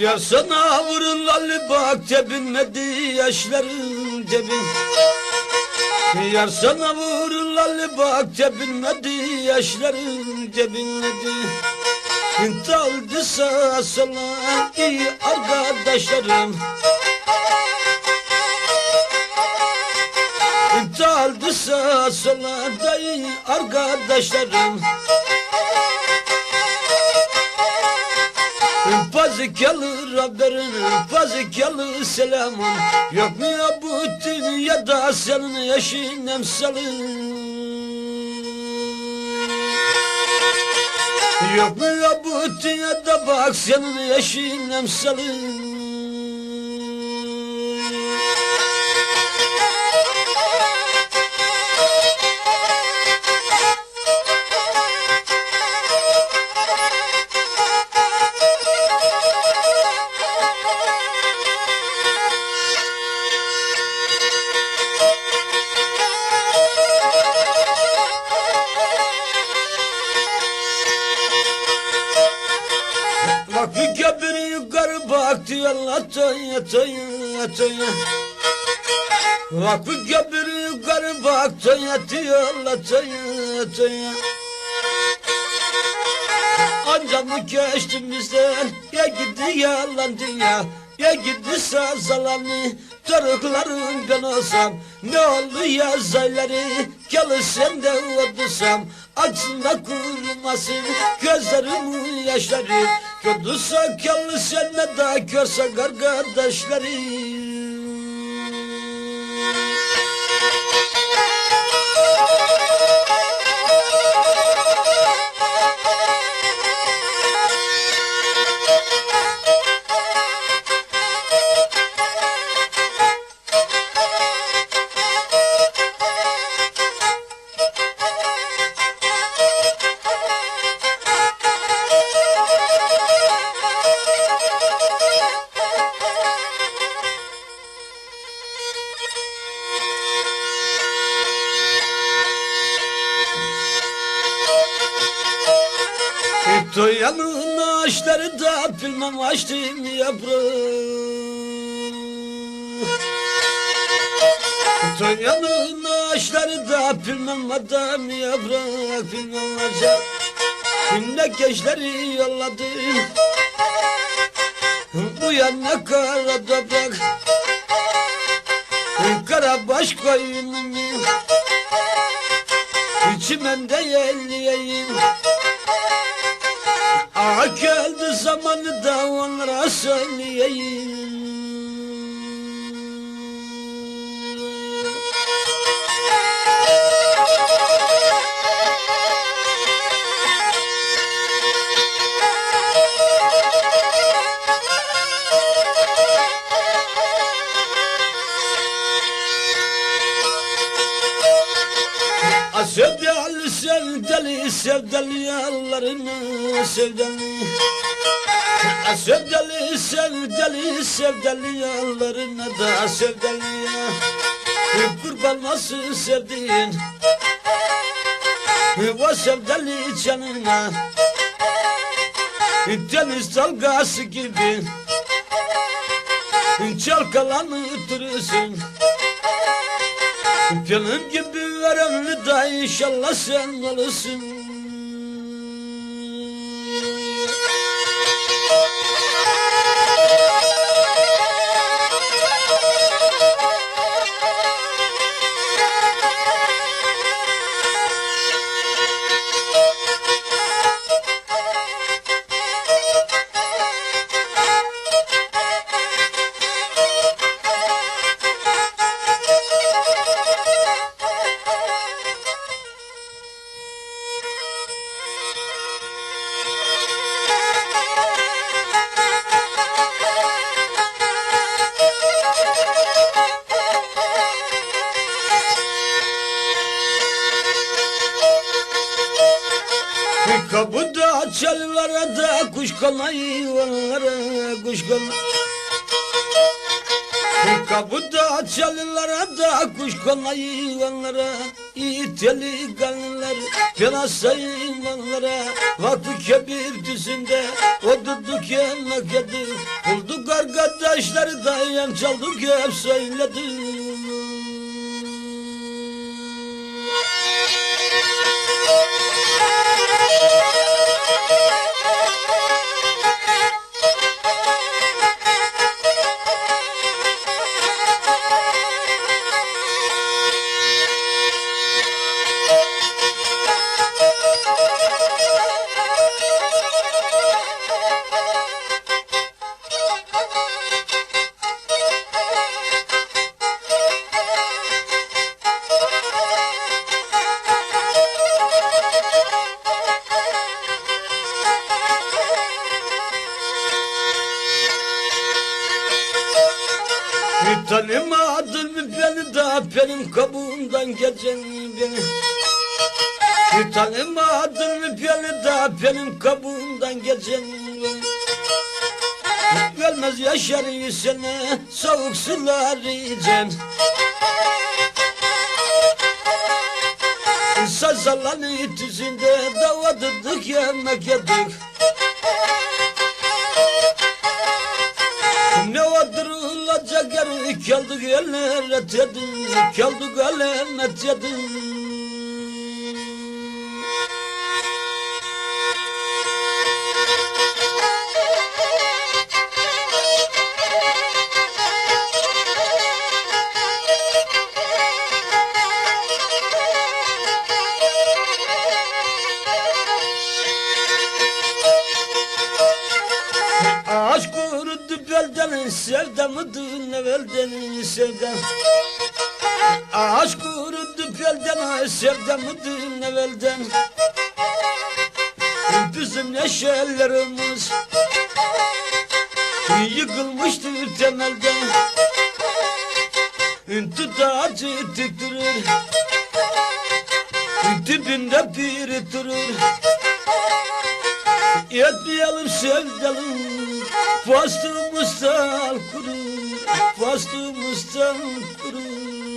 Yar sana vururlar bak tepinmedi yaşların tepin Yar sana vururlar bak tepinmedi yaşların tepinmedi Daldı sağa sola iyi arkadaşlarım. Daldı sağa sola dayı arkadaşlarım Pazikalı Rabberin, pazikalı selamın Yok mu ya bu dünyada senin yaşın emsalın? Yok mu ya bu dünyada bak senin yaşın emsalın toya toya Bak bir köprü yukarı baktı toya Allah toya toya Ancak mı geçtim bizden ya gitti yalan dünya ya gitti sazalanı Torukların ben olsam ne oldu yazayları Gel sen de odusam Açında kurumasın gözlerimin yaşları Kötü sakallı sen ne daha körsak arkadaşları Toyanın ağaçları da bilmem açtım yaprağı. Toyanın ağaçları da bilmem adam yaprak bilmem acaba Günde gençleri yolladı. Bu yana kara toprak. Kara baş koyunumu Çimende yelleyeyim Ah عقد زمن دون رسمي sevdalı sevdalı sevdalı yallarını sevdalı sevdalı sevdalı sevdalı yallarına da sevdalı ya Kurban nasıl sevdiğin O sevdalı canına. Deniz dalgası gibi. Çalkalanıp durursun Canım gibi verenli da inşallah sen olursun Kapıda çalılara da kuş konayı onlara kuş konayı Kapıda çalılara da kuş konayı onlara İteli kanlılar fena sayın onlara Vakti kebir düzünde o duduk yemek yedi Bulduk arkadaşları da yan çaldık hep söyledim Bir tanımadın mı beni de benim kabuğumdan geçen beni. Bir tanımadın mı beni de benim kabuğumdan geçen beni. Gelmez yaşar sene soğuk sular içen Sazalan itizinde davadıdık yemek yedik oturulacak yer kaldık yerlere tedin Kaldık aleme tedin belden sevdamıdın evvelden sevdam Aşk kurudu belden sevdamıdın evvelden Bizim neşelerimiz Yıkılmıştı temelden. Tutacı diktirir Dibinde biri durur. Yetmeyelim sevdalım Bastığımızdan kurur Bastığımızdan kurur